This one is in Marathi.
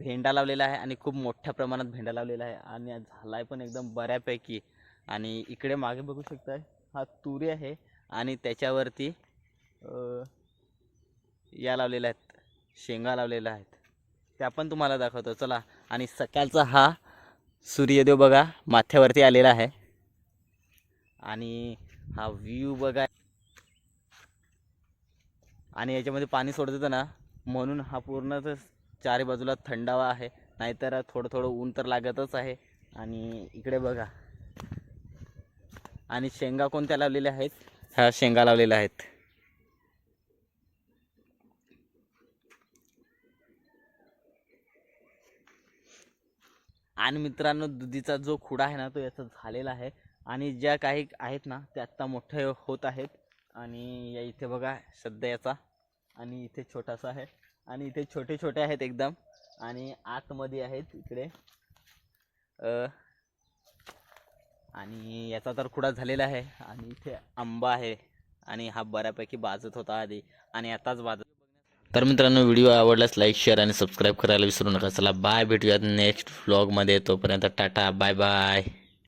भेंडा लावलेला आहे आणि खूप मोठ्या प्रमाणात भेंडा लावलेला आहे आणि झाला आहे पण एकदम बऱ्यापैकी. आणि इकडे मागे बघू शकता हा तुरी आहे आणि त्याच्यावरती या लावलेल्या आहेत शेंगा लावलेल्या आहेत. त्या पण तुम्हाला दाखवतो. चला आणि सकाळचा हा सूर्यदेव बघा माथ्यावरती आलेला आहे. आणि हा व्ह्यू बघा. आणि याच्यामध्ये पाणी सोडत होतं ना म्हणून हा पूर्णच चारी बाजूला थंडावा आहे. नाहीतर थोडं थोडं ऊन तर लागतच आहे. आणि इकडे बघा. आणि शेंगा कोणत्या लावलेल्या आहेत? ह्या शेंगा लावलेल्या आहेत. आणि मित्रांनो दुधीचा जो खुडा आहे ना तो याचा झालेला आहे. आणि ज्या काही आहेत ना त्या आत्ता मोठे होत आहेत. आणि या इथे बघा सध्या याचा आणि इथे छोटासा आहे. आणि इथे छोटे छोटे आहेत एकदम. आणि आतमध्ये आहेत इकडे. आणि याचा तर खुडा झालेला आहे. आणि इथे आंबा आहे. आणि हा बऱ्यापैकी बाजत होता आधी. आणि आताच बाजत तर मित्रांनो व्हिडिओ आवडल्यास लाईक शेअर आणि सबस्क्राईब करायला विसरू नका. चला बाय. भेटूयात नेक्स्ट व्लॉगमध्ये तोपर्यंत टाटा बाय बाय.